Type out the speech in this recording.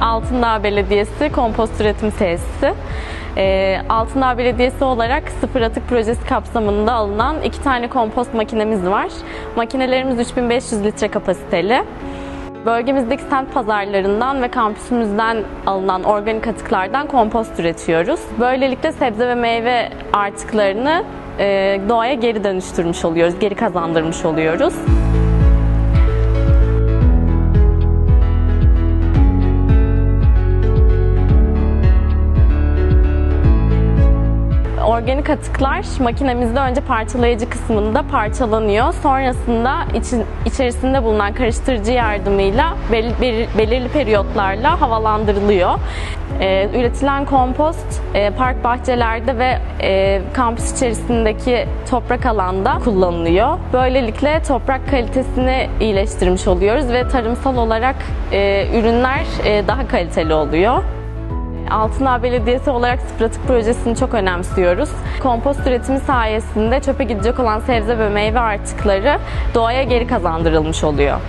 Altındağ Belediyesi Kompost Üretim Tesisi. Ee, Altındağ Belediyesi olarak sıfır atık projesi kapsamında alınan iki tane kompost makinemiz var. Makinelerimiz 3500 litre kapasiteli. Bölgemizdeki semt pazarlarından ve kampüsümüzden alınan organik atıklardan kompost üretiyoruz. Böylelikle sebze ve meyve artıklarını e, doğaya geri dönüştürmüş oluyoruz, geri kazandırmış oluyoruz. Organik atıklar makinemizde önce parçalayıcı kısmında parçalanıyor. Sonrasında için, içerisinde bulunan karıştırıcı yardımıyla bel- bel- belirli periyotlarla havalandırılıyor. Ee, üretilen kompost e, park bahçelerde ve e, kampüs içerisindeki toprak alanda kullanılıyor. Böylelikle toprak kalitesini iyileştirmiş oluyoruz ve tarımsal olarak e, ürünler e, daha kaliteli oluyor. Altındağ Belediyesi olarak sıfır projesini çok önemsiyoruz. Kompost üretimi sayesinde çöpe gidecek olan sebze ve meyve artıkları doğaya geri kazandırılmış oluyor.